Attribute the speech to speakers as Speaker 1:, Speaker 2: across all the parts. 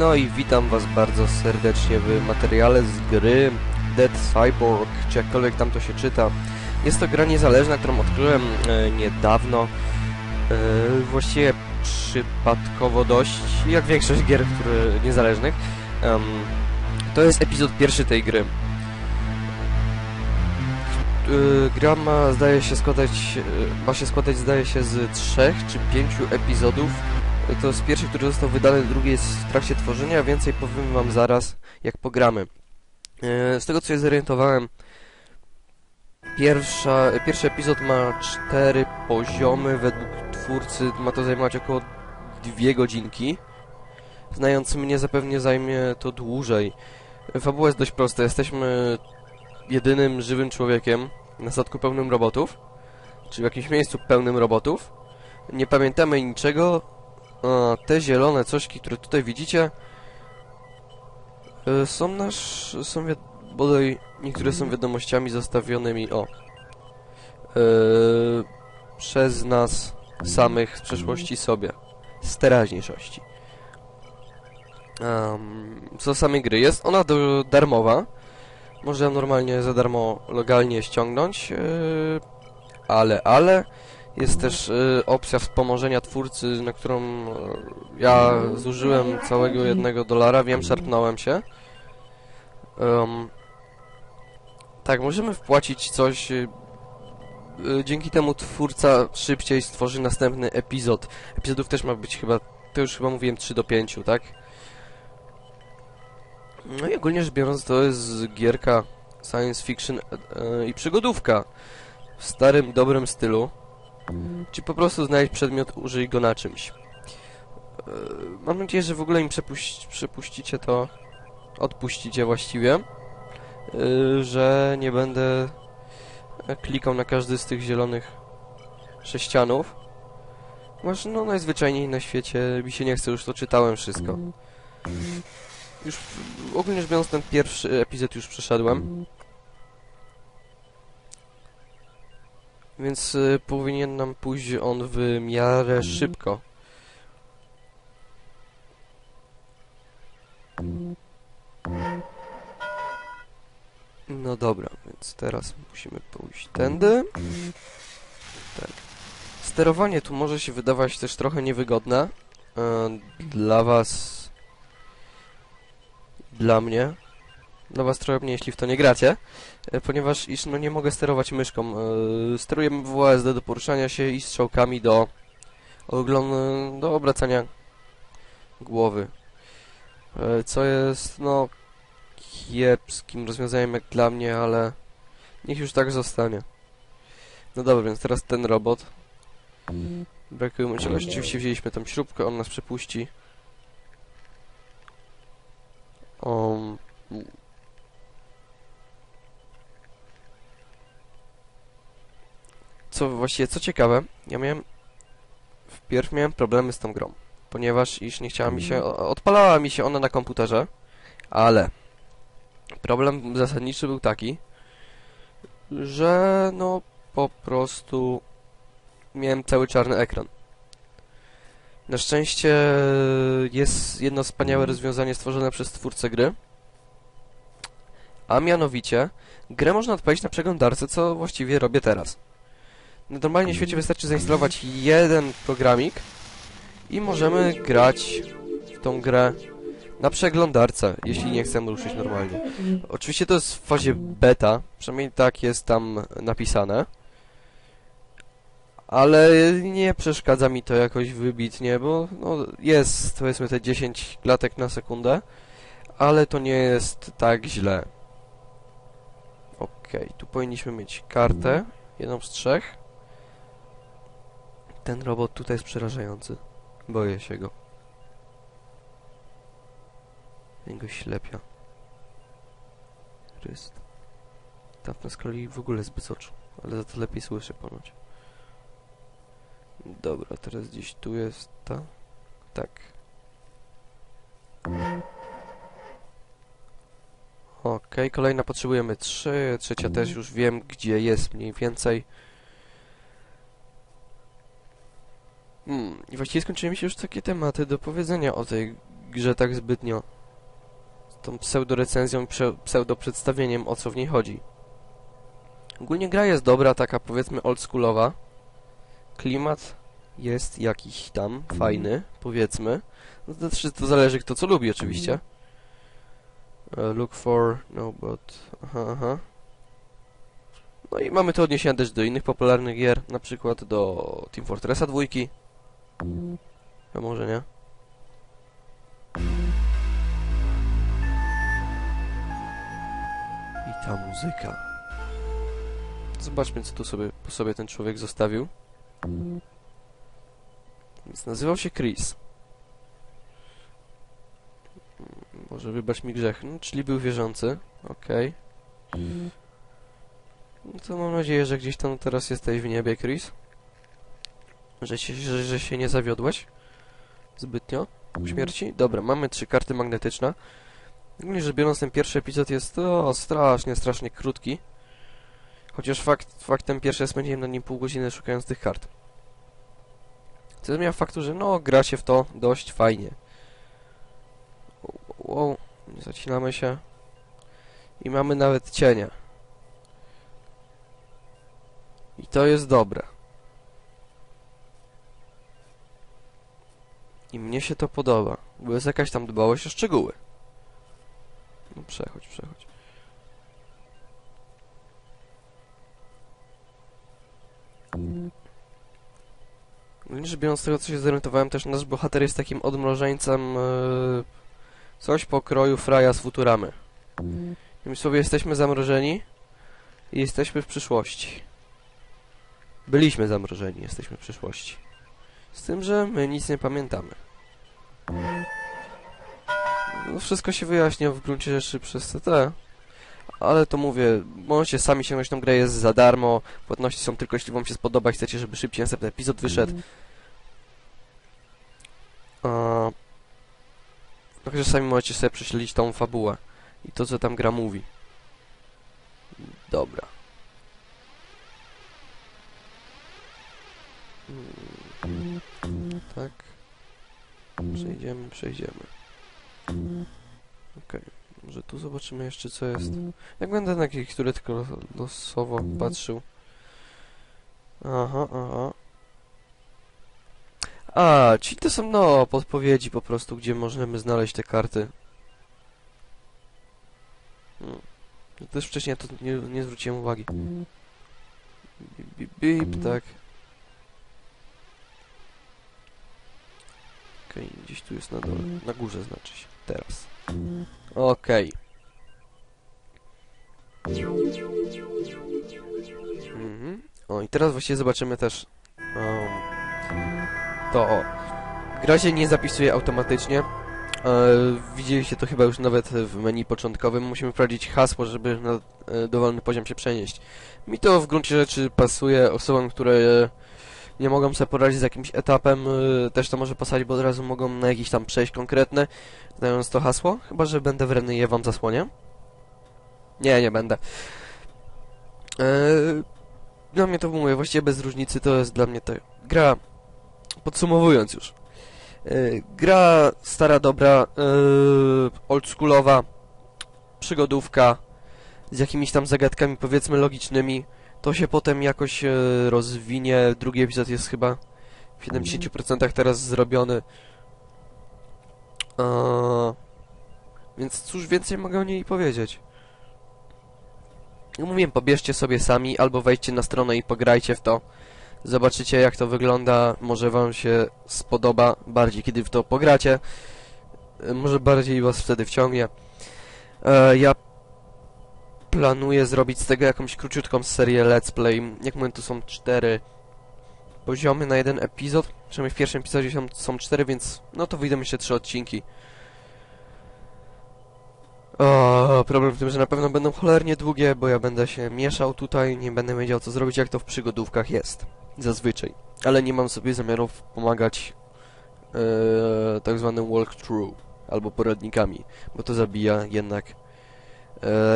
Speaker 1: No i witam was bardzo serdecznie w materiale z gry Dead Cyborg, czy jakkolwiek tam to się czyta. Jest to gra niezależna, którą odkryłem e, niedawno. E, właściwie przypadkowo dość, jak większość gier które, niezależnych. Em, to jest epizod pierwszy tej gry. E, gra ma, zdaje się, składać, e, ma się składać, zdaje się, z trzech czy pięciu epizodów. To jest pierwszy, który został wydany, drugi jest w trakcie tworzenia, więcej powiem wam zaraz, jak pogramy. E, Z tego, co się zorientowałem, pierwsza, pierwszy epizod ma cztery poziomy, według twórcy ma to zajmować około dwie godzinki. Znając mnie, zapewne zajmie to dłużej. Fabuła jest dość prosta, jesteśmy jedynym żywym człowiekiem na statku pełnym robotów, czy w jakimś miejscu pełnym robotów. Nie pamiętamy niczego, te zielone cośki, które tutaj widzicie, y, są nasz... są bodaj niektóre są wiadomościami zostawionymi, o, y, przez nas samych z przeszłości sobie, z teraźniejszości. Um, co samej gry, jest ona do, darmowa, można ją normalnie za darmo legalnie ściągnąć, y, ale, ale jest też y, opcja wspomożenia twórcy, na którą y, ja zużyłem całego jednego dolara, wiem, szarpnąłem się. Um, tak, możemy wpłacić coś. Y, dzięki temu twórca szybciej stworzy następny epizod. Epizodów też ma być chyba, to już chyba mówiłem 3 do 5, tak? No i ogólnie rzecz biorąc to jest gierka science fiction i przygodówka w starym, dobrym stylu. Czy po prostu znajdź przedmiot, użyj go na czymś. Yy, Mam nadzieję, że w ogóle im przepuś przepuścicie to, odpuścicie właściwie, yy, że nie będę klikał na każdy z tych zielonych sześcianów. Masz, no najzwyczajniej na świecie mi się nie chce, już to czytałem wszystko. Już ogólnie rzecz biorąc ten pierwszy epizod już przeszedłem. Więc y, powinien nam pójść on w miarę szybko. No dobra, więc teraz musimy pójść tędy. Tak. Sterowanie tu może się wydawać też trochę niewygodne. e, Dla was... Dla mnie. Dla was trochę mniej, jeśli w to nie gracie. E, ponieważ iż no nie mogę sterować myszką. E, steruję WASD do poruszania się i strzałkami do ogląd do obracania głowy. E, co jest no kiepskim rozwiązaniem jak dla mnie, ale niech już tak zostanie. No dobra, więc teraz ten robot. Brakuje mu czegoś. Oczywiście wzięliśmy tam śrubkę, on nas przepuści. Um, co właściwie, co ciekawe, ja miałem wpierw miałem problemy z tą grą, ponieważ iż nie chciała mi się, o- odpalała mi się ona na komputerze, ale problem zasadniczy był taki, że no po prostu miałem cały czarny ekran. Na szczęście jest jedno wspaniałe rozwiązanie stworzone przez twórcę gry, a mianowicie grę można odpalić na przeglądarce, co właściwie robię teraz. Na normalnie świecie wystarczy zainstalować jeden programik i możemy grać w tą grę na przeglądarce, jeśli nie chcemy ruszyć normalnie. Oczywiście to jest w fazie beta, przynajmniej tak jest tam napisane. Ale nie przeszkadza mi to jakoś wybitnie, bo no, jest powiedzmy te 10 klatek na sekundę, ale to nie jest tak źle. Okej, tu powinniśmy mieć kartę, jedną z trzech. Ten robot tutaj jest przerażający. Boję się go. Jego ślepia. Tamten z kolei w ogóle bez oczu, ale za to lepiej słyszę ponoć. Dobra, teraz gdzieś tu jest ta. Tak. Okej, kolejna potrzebujemy trzy, trzecia też już wiem gdzie jest mniej więcej. I właściwie skończyły mi się już takie tematy do powiedzenia o tej grze tak zbytnio. Z tą pseudorecenzją prze- pseudo-przedstawieniem, o co w niej chodzi. Ogólnie gra jest dobra, taka powiedzmy oldschoolowa. Klimat jest jakiś tam fajny, powiedzmy. No to, to zależy kto co lubi oczywiście. E, Look for, no but, aha, aha. No i mamy to odniesienia też do innych popularnych gier, na przykład do Team Fortressa 2. A może nie? I ta muzyka. Zobaczmy, co tu sobie, po sobie ten człowiek zostawił. Więc nazywał się Chris. Może wybacz mi grzech. No, czyli był wierzący. Okej. No to mam nadzieję, że gdzieś tam teraz jesteś w niebie, Chris. Że się, że, że się nie zawiodłeś zbytnio po śmierci. Dobra, mamy trzy karty magnetyczne. Ogólnie rzecz biorąc, ten pierwszy epizod jest o, strasznie, strasznie krótki. Chociaż fakt, faktem pierwszy spędziłem na nim pół godziny szukając tych kart. Co zmienia faktu, że no, gra się w to dość fajnie. Wow, zacinamy się. I mamy nawet cienie. I to jest dobre. I mnie się to podoba, bo jest jakaś tam dbałość o szczegóły. No przechodź, przechodź. Rzecz biorąc, z tego co się zorientowałem, też nasz bohater jest takim odmrożeńcem e, coś po kroju Fraja z Futuramy. Innymi słowy, jesteśmy zamrożeni i jesteśmy w przyszłości. Byliśmy zamrożeni, jesteśmy w przyszłości. Z tym, że my nic nie pamiętamy. No wszystko się wyjaśnia w gruncie rzeczy przez CT. Ale to mówię, możecie sami sięgnąć tą grę, jest za darmo. Płatności są tylko jeśli wam się spodoba i chcecie, żeby szybciej następny epizod wyszedł. A... Także sami możecie sobie prześledzić tą fabułę. I to, co tam gra mówi. Dobra. Mm, Tak. Przejdziemy, przejdziemy. Okej. Może tu zobaczymy jeszcze, co jest. Jak będę na jakieś, które tylko losowo patrzył. Aha, aha. A, czyli to są, no, podpowiedzi po prostu, gdzie możemy znaleźć te karty. Hmm. To Też wcześniej na to nie, nie zwróciłem uwagi. Bip, bip, bip, tak. Okej, gdzieś tu jest na dole. Na górze znaczy się. Teraz. Okej. Mhm. O, i teraz właściwie zobaczymy też um, to o. Gra się nie zapisuje automatycznie. E, widzieliście to chyba już nawet w menu początkowym. Musimy wprowadzić hasło, żeby na e, dowolny poziom się przenieść. Mi to w gruncie rzeczy pasuje osobom, które e, nie mogą sobie poradzić z jakimś etapem. E, też to może pasać, bo od razu mogą na jakiś tam przejść konkretny, znając to hasło. Chyba, że będę wredny i je wam zasłonię. Nie, nie będę. E, dla mnie to mówię, właściwie bez różnicy to jest dla mnie to gra. Podsumowując już. E, gra stara, dobra, e, oldschoolowa, przygodówka z jakimiś tam zagadkami powiedzmy logicznymi. To się potem jakoś e, rozwinie. Drugi epizod jest chyba w 70% teraz zrobiony. E, więc cóż więcej mogę o niej powiedzieć. Mówiłem, pobierzcie sobie sami, albo wejdźcie na stronę i pograjcie w to. Zobaczycie jak to wygląda, może wam się spodoba bardziej, kiedy w to pogracie. E, Może bardziej was wtedy wciągnie. E, ja planuję zrobić z tego jakąś króciutką serię let's play. Jak mówię, tu są cztery poziomy na jeden epizod. Przynajmniej w pierwszym epizodzie są, są cztery, więc no to wyjdą jeszcze trzy odcinki. O, problem w tym, że na pewno będą cholernie długie, bo ja będę się mieszał tutaj, nie będę wiedział co zrobić, jak to w przygodówkach jest. Zazwyczaj. Ale nie mam sobie zamiarów pomagać e, tak zwanym walkthrough albo poradnikami, bo to zabija jednak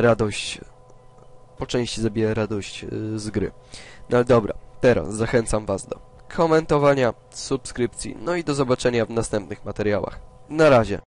Speaker 1: radość, po części zabija radość e, z gry. No ale dobra, teraz zachęcam Was do komentowania, subskrypcji, no i do zobaczenia w następnych materiałach. Na razie.